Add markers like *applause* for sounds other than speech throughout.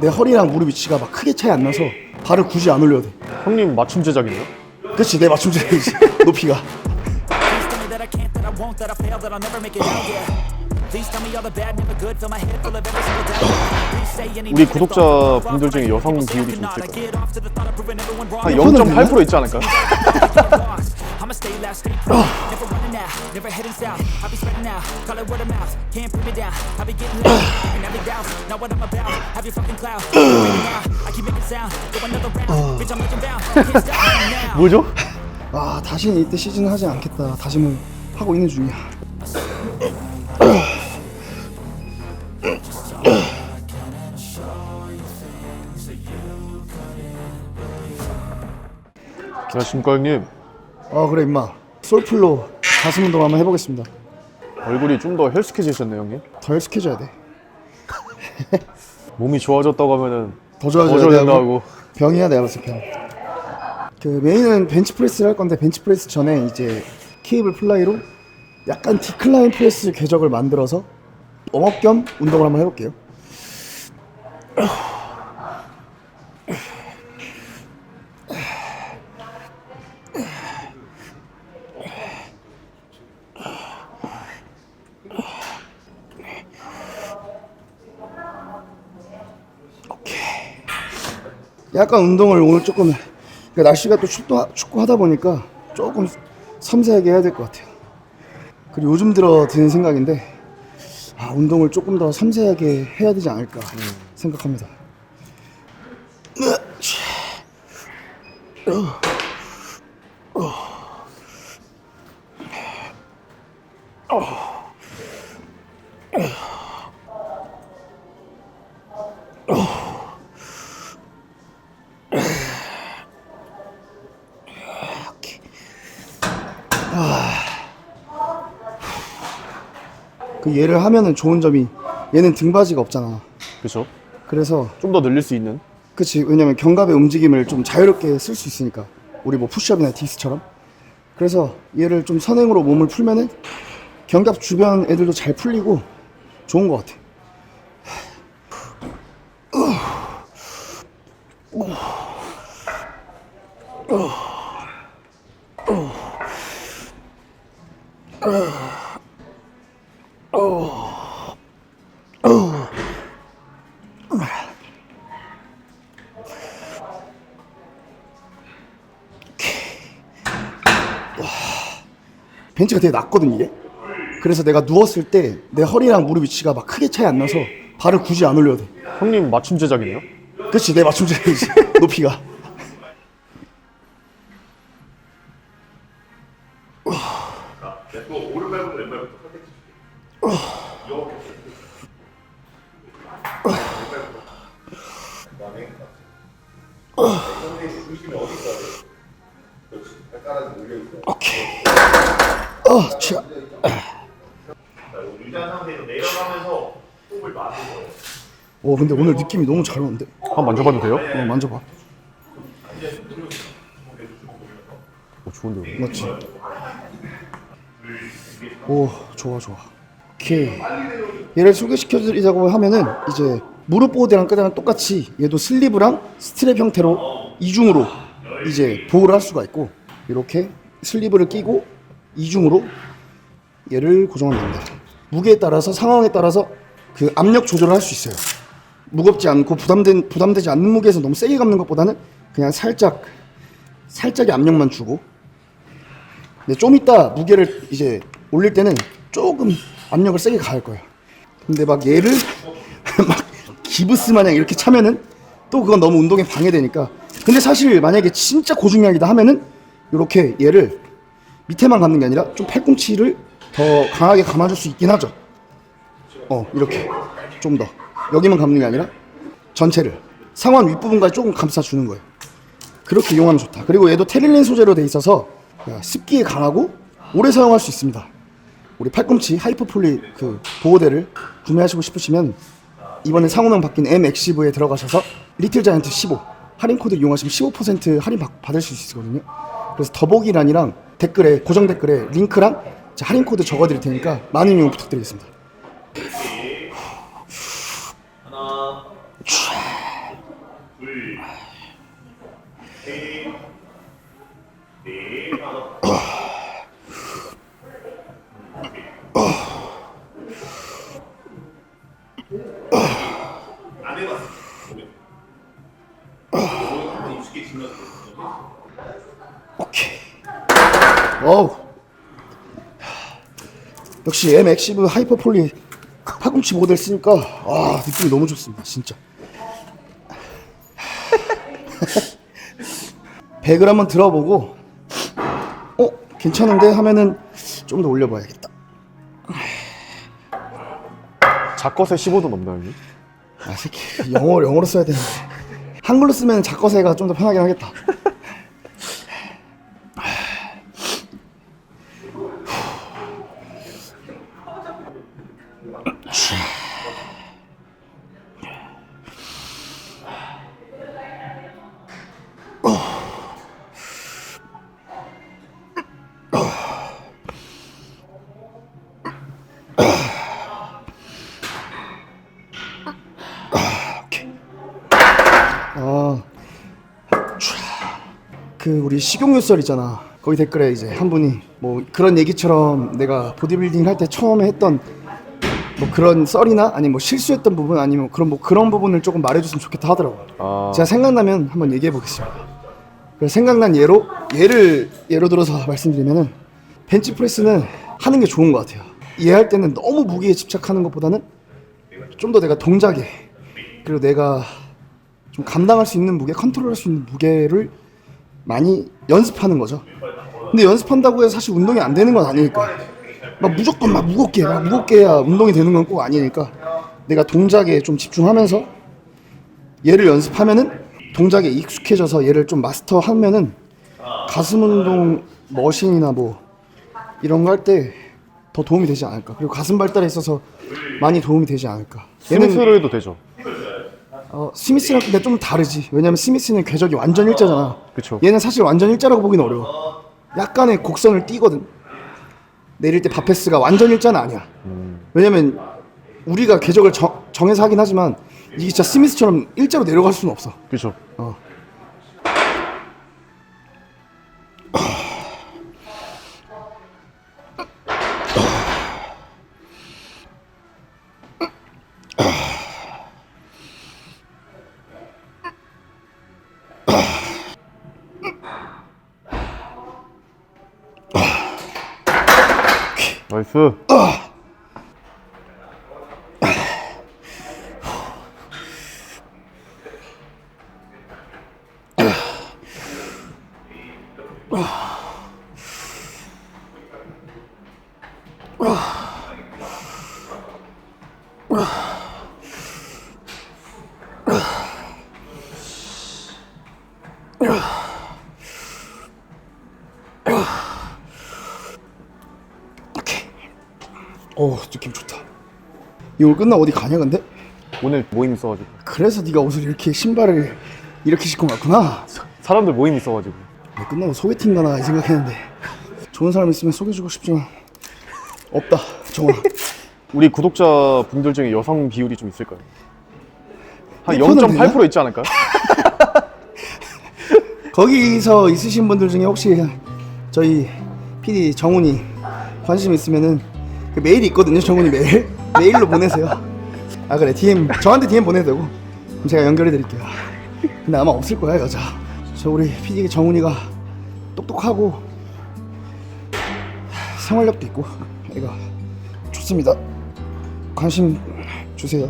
내 허리랑 무릎 위치가 막 크게 차이 안 나서 발을 굳이 안 올려도 돼. 형님 맞춤 제작이네요? 그치 내 맞춤 제이지 높이가. 우리 thoughts, 구독자 분들 중에 여성 비율이 좀 있을까요? 한 이거는 0.8% 있지 않을까요? I'ma stay loud, stay proud. Never running out, never heading south. I'll be spreading out, call it word of mouth. Can't put me down, I'll be getting loud. And every doubt, not what I'm about. Have your fucking cloud. I keep making sound, go another round. Bitch, I'm legend bound. Can't stop now. 뭐죠? 아 다시는 이때 시즌 하지 않겠다. 다짐을 하고 있는 중이야. 안녕하십니까 형님 아 그래 임마. 솔플로 가슴 운동 한번 해보겠습니다. 얼굴이 좀 더 헬스케지셨네요 형님 더 헬스케져야 돼. *laughs* 몸이 좋아졌다고 하면은 더 좋아져야 돼. 하고 병이야 내가 봤을 때 병. 그 메인은 벤치프레스를 할 건데 벤치프레스 전에 이제 케이블 플라이로 약간 디클라인 프레스 궤적을 만들어서 웜업 겸 운동을 한번 해볼게요. 약간 운동을 오늘 조금 그러니까 날씨가 또 춥도, 춥고 하다 보니까 조금 섬세하게 해야 될 것 같아요. 그리고 요즘 들어 드는 생각인데 아, 운동을 조금 더 섬세하게 해야 되지 않을까 생각합니다. 그 얘를 하면은 좋은 점이 얘는 등받이가 없잖아. 그렇죠? 그래서 좀 더 늘릴 수 있는? 그치. 왜냐면 견갑의 움직임을 좀 자유롭게 쓸 수 있으니까. 우리 뭐 푸시업이나 디스처럼. 그래서 얘를 좀 선행으로 몸을 풀면은 견갑 주변 애들도 잘 풀리고 좋은 것 같아 벤치가 되게 낮거든 이게. 그래서 내가 누웠을 때 내 허리랑 무릎 위치가 막 크게 차이 안 나서 발을 굳이 안 올려도 돼. 형님 맞춤 제작이네요? 그치 내 맞춤 제이지. *laughs* 높이가 어 치아 유지한 상태에서 내려가면서 호흡을 맞는 거예요. 오 근데 오늘 느낌이 너무 잘 오는데 한번 만져봐도 돼요? 어 만져봐 오 좋은데요 맞지? 오 좋아 좋아 오케이 얘를 소개시켜드리자고 하면은 이제 무릎 보호대랑 끄대랑 똑같이 얘도 슬리브랑 스트랩 형태로 이중으로 이제 보호를 할 수가 있고 이렇게 슬리브를 끼고 이중으로 얘를 고정하면 됩니다 무게에 따라서 상황에 따라서 그 압력 조절을 할 수 있어요 무겁지 않고 부담된, 부담되지 않는 무게에서 너무 세게 감는 것보다는 그냥 살짝 살짝의 압력만 주고 근데 좀 이따 무게를 이제 올릴 때는 조금 압력을 세게 가할 거예요. 근데 막 얘를 *laughs* 막 기브스 마냥 이렇게 차면은 또 그건 너무 운동에 방해되니까. 근데 사실 만약에 진짜 고중량이다 하면은 이렇게 얘를 밑에만 감는 게 아니라 좀 팔꿈치를 더 강하게 감아줄 수 있긴 하죠. 어 이렇게 좀 더 여기만 감는 게 아니라 전체를 상완 윗부분까지 조금 감싸주는 거예요. 그렇게 이용하면 좋다. 그리고 얘도 테릴린 소재로 돼 있어서 습기에 강하고 오래 사용할 수 있습니다. 우리 팔꿈치 하이퍼폴리 그 보호대를 구매하시고 싶으시면 이번에 상호명 바뀐 M 엑시브에 들어가셔서 리틀 자이언트 15 할인 코드 이용하시면 15% 할인 받, 받을 수 있거든요. 그래서 더보기란이랑 댓글에 고정 댓글에 링크랑 제 할인 코드 적어드릴 테니까 많은 이용 부탁드리겠습니다. 어우. 역시 M 엑시브 하이퍼폴리 807 모델 쓰니까 아 느낌이 너무 좋습니다 진짜. *laughs* 100을 한번 들어보고 어 괜찮은데? 하면은 좀 더 올려봐야겠다. 작것에 15도 넘나요, 형님? 아 새끼. 영어 영어로 써야 되는데. 한글로 쓰면 작거세가 좀 더 편하긴 하겠다 그 우리 식용유 썰 있잖아. 거기 댓글에 이제 한 분이 뭐 그런 얘기처럼 내가 보디빌딩 할 때 처음에 했던 뭐 그런 썰이나 아니면 뭐 실수했던 부분 아니면 그런 뭐 그런 부분을 조금 말해줬으면 좋겠다 하더라고. 아, 제가 생각나면 한번 얘기해 보겠습니다. 그래서 생각난 예로 예를 예로 들어서 말씀드리면은 벤치 프레스는 하는 게 좋은 것 같아요. 이해할 때는 너무 무게에 집착하는 것보다는 좀 더 내가 동작에 그리고 내가 좀 감당할 수 있는 무게, 컨트롤할 수 있는 무게를 많이 연습하는 거죠. 근데 연습한다고 해서 사실 운동이 안 되는 건 아니니까. 막 무조건 막 무겁게, 막 무겁게 해야 운동이 되는 건 꼭 아니니까. 내가 동작에 좀 집중하면서 얘를 연습하면은 동작에 익숙해져서 얘를 좀 마스터하면은 가슴 운동, 머신이나 뭐 이런 거 할 때 더 도움이 되지 않을까. 그리고 가슴 발달에 있어서 많이 도움이 되지 않을까. 스미스로 해도 되죠. 어, 스미스랑 근데 좀 다르지. 왜냐면 스미스는 궤적이 완전 일자잖아. 그쵸. 얘는 사실 완전 일자라고 보기는 어려워. 약간의 곡선을 띄거든. 내릴 때 바페스가 완전 일자는 아니야. 왜냐면 우리가 궤적을 정, 정해서 하긴 하지만 이게 진짜 스미스처럼 일자로 내려갈 수는 없어. 그쵸. 어. 오 느낌 좋다. 이거 끝나고 어디 가냐 근데? 오늘 모임 있어가지고. 그래서 네가 옷을 이렇게 신발을 이렇게 신고 갔구나. 사람들 모임 있어가지고. 네, 끝나고 소개팅 가나 이 생각했는데 좋은 사람 있으면 소개해주고 싶지만 없다 정아 *laughs* 우리 구독자 분들 중에 여성 비율이 좀 있을까요? 한 1%는 0.8% 있지 않을까요? *laughs* 거기서 있으신 분들 중에 혹시 저희 PD 정훈이 관심 있으면은 그 메일이 있거든요 정훈이 메일. *laughs* 메일로 보내세요. 아 그래 DM 저한테 DM 보내도 되고. 그럼 제가 연결해 드릴게요. 근데 아마 없을 거야 여자 저 우리 PD 정훈이가 똑똑하고 생활력도 있고 애가 좋습니다. 관심 주세요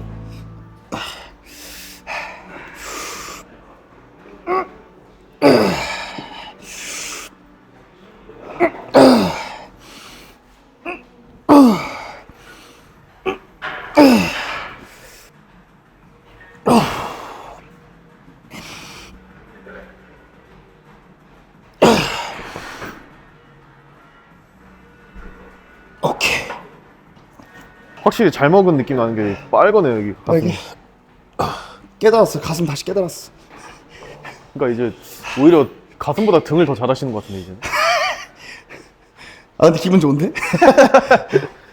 확실히 잘 먹은 느낌 나는 게 빨간해 여기 아, 가슴. 이게 깨달았어 가슴 다시 깨달았어 그러니까 이제 오히려 가슴보다 등을 더 잘하시는 것 같은데 이제. 아 근데 기분 좋은데? *laughs*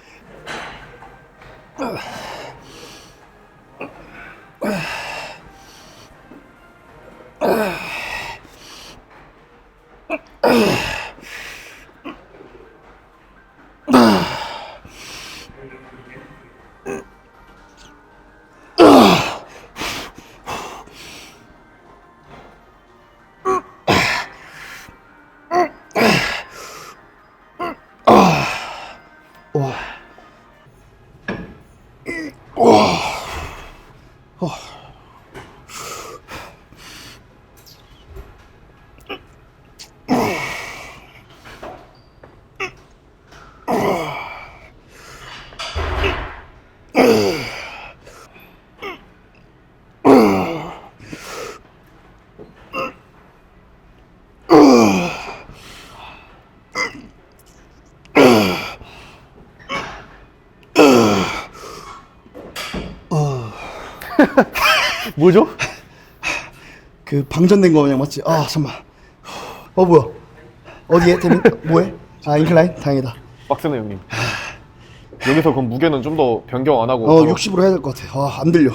뭐죠? *laughs* 그 방전된 거 그냥 맞지? 아 잠만. 어 뭐야? 어디에? 데미 뭐해? 아 인클라인? 다행이다. 빡세네 형님. 여기서 그럼 무게는 좀 더 변경 안 하고 어 바로 60으로 해야 될 것 같아. 아안 들려.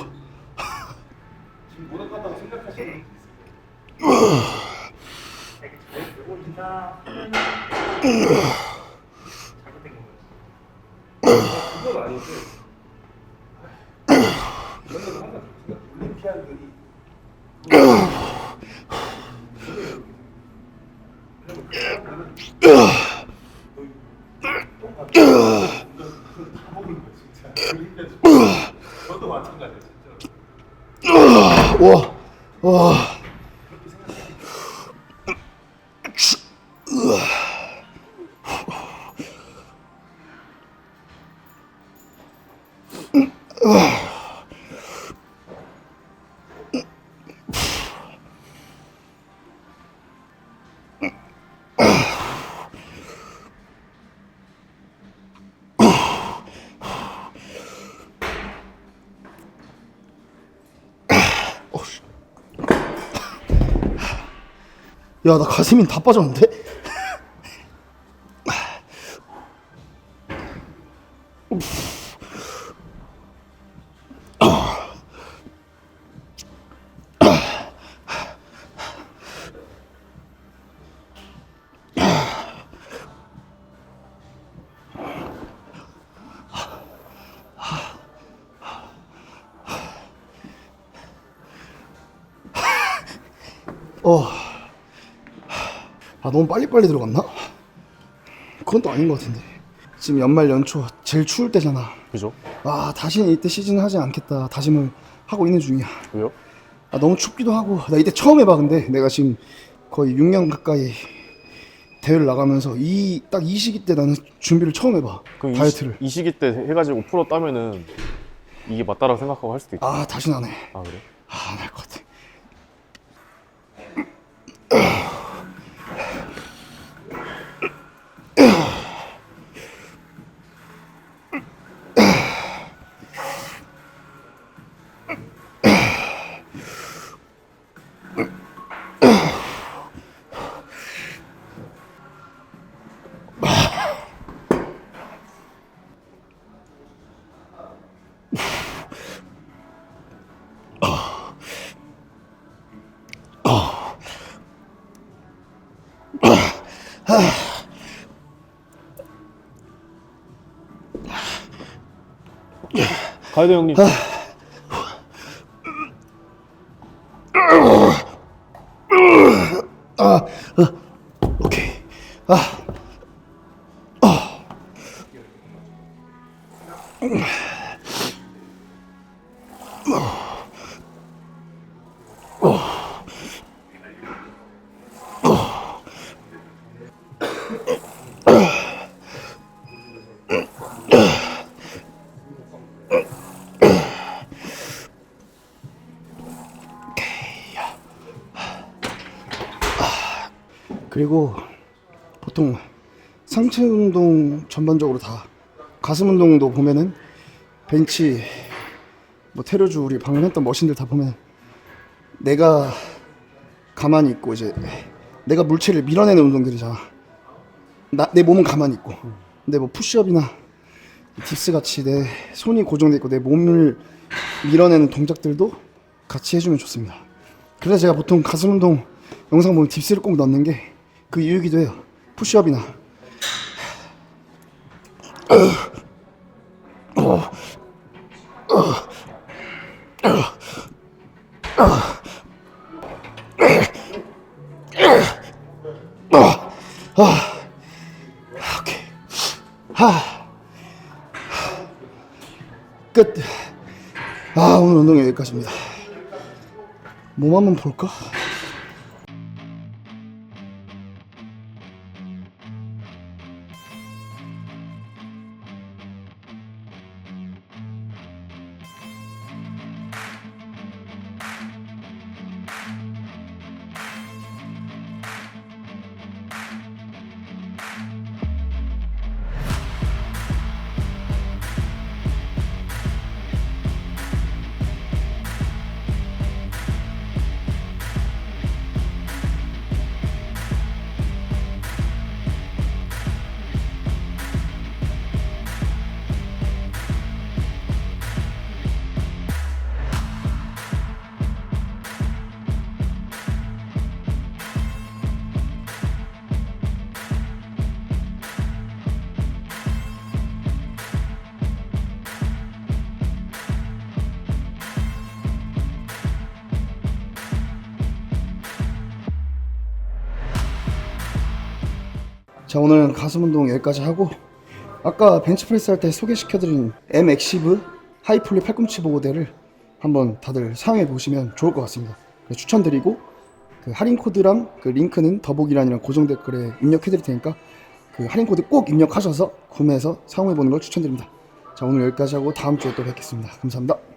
와, 와. 야, 나 가슴이 다 빠졌는데? 어. 아, 너무 빨리빨리 들어갔나? 그건 또 아닌 것 같은데. 지금 연말 연초 제일 추울 때잖아. 그죠? 아, 다시는 이때 시즌 하지 않겠다. 다짐을 하고 있는 중이야. 왜요? 아, 너무 춥기도 하고. 나 이때 처음 해봐, 근데. 내가 지금 거의 6년 가까이 대회를 나가면서 이, 딱 이 시기 때 나는 준비를 처음 해봐. 이, 다이어트를. 시, 이 시기 때 해가지고 프로 따면은 이게 맞다라고 생각하고 할 수도 있다. 아, 다시는 안 해. 아 그래? 아, 안할것 가이드 형님. 오케이. 아. 그리고 보통 상체 운동 전반적으로 다 가슴 운동도 보면은 벤치 뭐 테러주 우리 방금 했던 머신들 다 보면 내가 가만히 있고 이제 내가 물체를 밀어내는 운동들이잖아. 나, 내 몸은 가만히 있고 근데 뭐 푸시업이나 딥스 같이 내 손이 고정돼 있고 내 몸을 밀어내는 동작들도 같이 해주면 좋습니다. 그래서 제가 보통 가슴 운동 영상 보면 딥스를 꼭 넣는 게 그 이유이기도 해요. 푸시업이나. 끝. 아, 오늘 운동은 여기까지입니다. 몸 한번 볼까? 자 오늘 가슴 운동 여기까지 하고 아까 벤치프레스 할 때 소개시켜드린 M 엑시브 하이플리 팔꿈치 보호대를 한번 다들 사용해 보시면 좋을 것 같습니다. 추천드리고 그 할인 코드랑 그 링크는 더보기란이랑 고정 댓글에 입력해 드릴 테니까 그 할인 코드 꼭 입력하셔서 구매해서 사용해 보는 걸 추천드립니다. 자 오늘 여기까지 하고 다음 주에 또 뵙겠습니다. 감사합니다.